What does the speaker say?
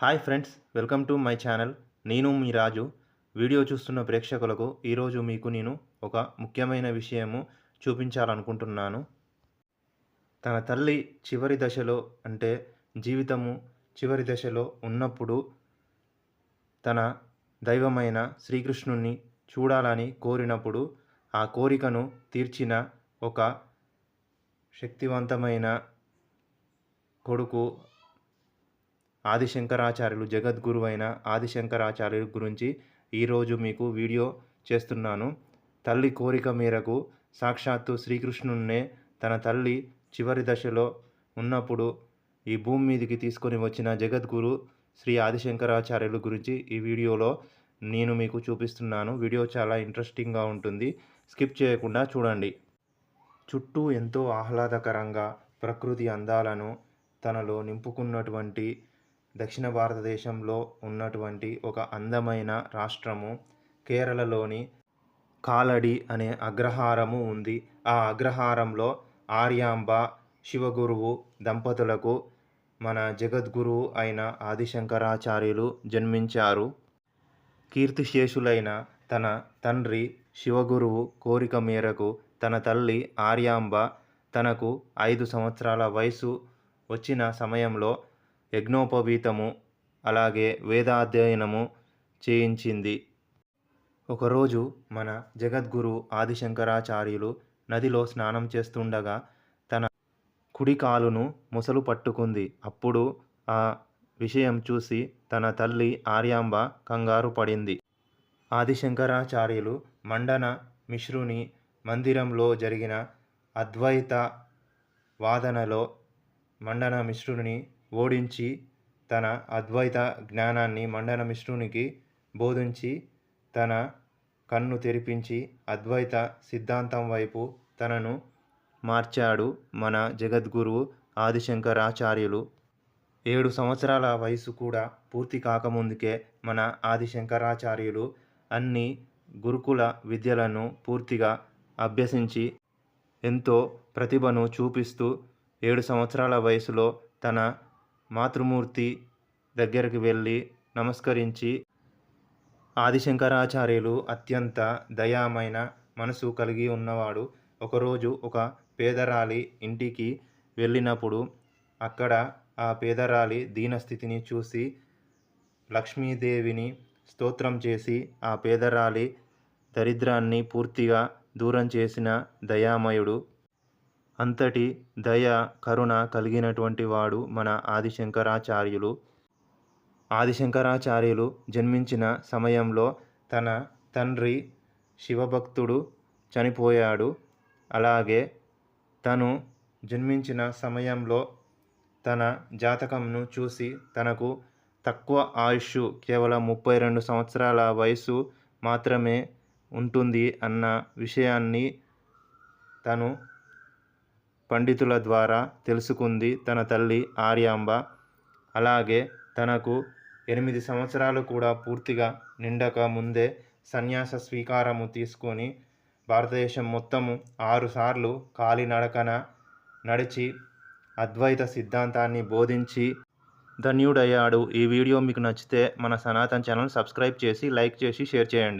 Hi friends welcome to my channel. నేను మీ రాజు. Video చూస్తున్న ప్రేక్షకులకు ఈరోజు మీకు నేను ఒక ముఖ్యమైన విషయము చూపించాలనుకుంటున్నాను. తన తల్లి చివరి దశలో అంటే జీవితము చివరి దశలో ఉన్నప్పుడు తన దైవమైన శ్రీకృష్ణుణ్ణి చూడాలని కోరినప్పుడు ఆ కోరికను తీర్చిన ఒక శక్తివంతమైన కొడుకు ఆదిశంకరాచార్యులు జగద్గురు అయిన ఆదిశంకరాచార్యుల గురించి ఈరోజు మీకు వీడియో చేస్తున్నాను. తల్లి కోరిక మేరకు సాక్షాత్తు శ్రీకృష్ణున్నే తన తల్లి చివరి దశలో ఉన్నప్పుడు ఈ భూమి మీదకి తీసుకొని వచ్చిన జగద్గురు శ్రీ ఆదిశంకరాచార్యుల గురించి ఈ వీడియోలో నేను మీకు చూపిస్తున్నాను. వీడియో చాలా ఇంట్రెస్టింగ్గా ఉంటుంది. స్కిప్ చేయకుండా చూడండి. చుట్టూ ఎంతో ఆహ్లాదకరంగా ప్రకృతి అందాలను తనలో నింపుకున్నటువంటి దక్షిణ భారతదేశంలో ఉన్నటువంటి ఒక అందమైన రాష్ట్రము కేరళలోని కాలడి అనే అగ్రహారము ఉంది. ఆ అగ్రహారంలో ఆర్యాంబ శివగురువు దంపతులకు మన జగద్గురువు అయిన ఆదిశంకరాచార్యులు జన్మించారు. కీర్తిశేషులైన తన తండ్రి శివగురువు కోరిక మేరకు తన తల్లి ఆర్యాంబ తనకు ఐదు సంవత్సరాల వయసు వచ్చిన సమయంలో యజ్ఞోపవీతము అలాగే వేదాధ్యయనము చేయించింది. ఒకరోజు మన జగద్గురు ఆదిశంకరాచార్యులు నదిలో స్నానం చేస్తుండగా తన కుడి కాలును ముసలు పట్టుకుంది. అప్పుడు ఆ విషయం చూసి తన తల్లి ఆర్యాంబ కంగారు పడింది. ఆదిశంకరాచార్యులు మండన మిశ్రుని మందిరంలో జరిగిన అద్వైత వాదనలో మండన మిశ్రుని ఓడించి తన అద్వైత జ్ఞానాన్ని మండన మిశ్రునికి బోధించి తన కన్ను తెరిపించి అద్వైత సిద్ధాంతం వైపు తనను మార్చాడు మన జగద్గురువు ఆదిశంకరాచార్యులు. ఏడు సంవత్సరాల వయసు కూడా పూర్తి కాకముందుకే మన ఆదిశంకరాచార్యులు అన్ని గురుకుల విద్యలను పూర్తిగా అభ్యసించి ఎంతో ప్రతిభను చూపిస్తూ ఏడు సంవత్సరాల వయసులో తన మాతృమూర్తి దగ్గరికి వెళ్ళి నమస్కరించి ఆదిశంకరాచార్యులు అత్యంత దయామైన మనసు కలిగి ఉన్నవాడు. ఒకరోజు ఒక పేదరాలి ఇంటికి వెళ్ళినప్పుడు అక్కడ ఆ పేదరాలి దీనస్థితిని చూసి లక్ష్మీదేవిని స్తోత్రం చేసి ఆ పేదరాలి దరిద్రాన్ని పూర్తిగా దూరం చేసిన దయామయుడు అంతటి దయ కరుణ కలిగినటువంటి వాడు మన ఆదిశంకరాచార్యులు. ఆదిశంకరాచార్యులు జన్మించిన సమయంలో తన తండ్రి శివభక్తుడు చనిపోయాడు. అలాగే తను జన్మించిన సమయంలో తన జాతకంను చూసి తనకు తక్కువ ఆయుష్ కేవలం ముప్పై రెండు సంవత్సరాల వయసు మాత్రమే ఉంటుంది అన్న విషయాన్ని తను పండితుల ద్వారా తెలుసుకుంది తన తల్లి ఆర్యాంబ. అలాగే తనకు ఎనిమిది సంవత్సరాలు కూడా పూర్తిగా నిండక ముందే సన్యాస స్వీకారము తీసుకొని భారతదేశం మొత్తము ఆరుసార్లు కాలినడకన నడిచి అద్వైత సిద్ధాంతాన్ని బోధించి ధన్యుడయ్యాడు. ఈ వీడియో మీకు నచ్చితే మన సనాతన్ ఛానల్ సబ్స్క్రైబ్ చేసి లైక్ చేసి షేర్ చేయండి.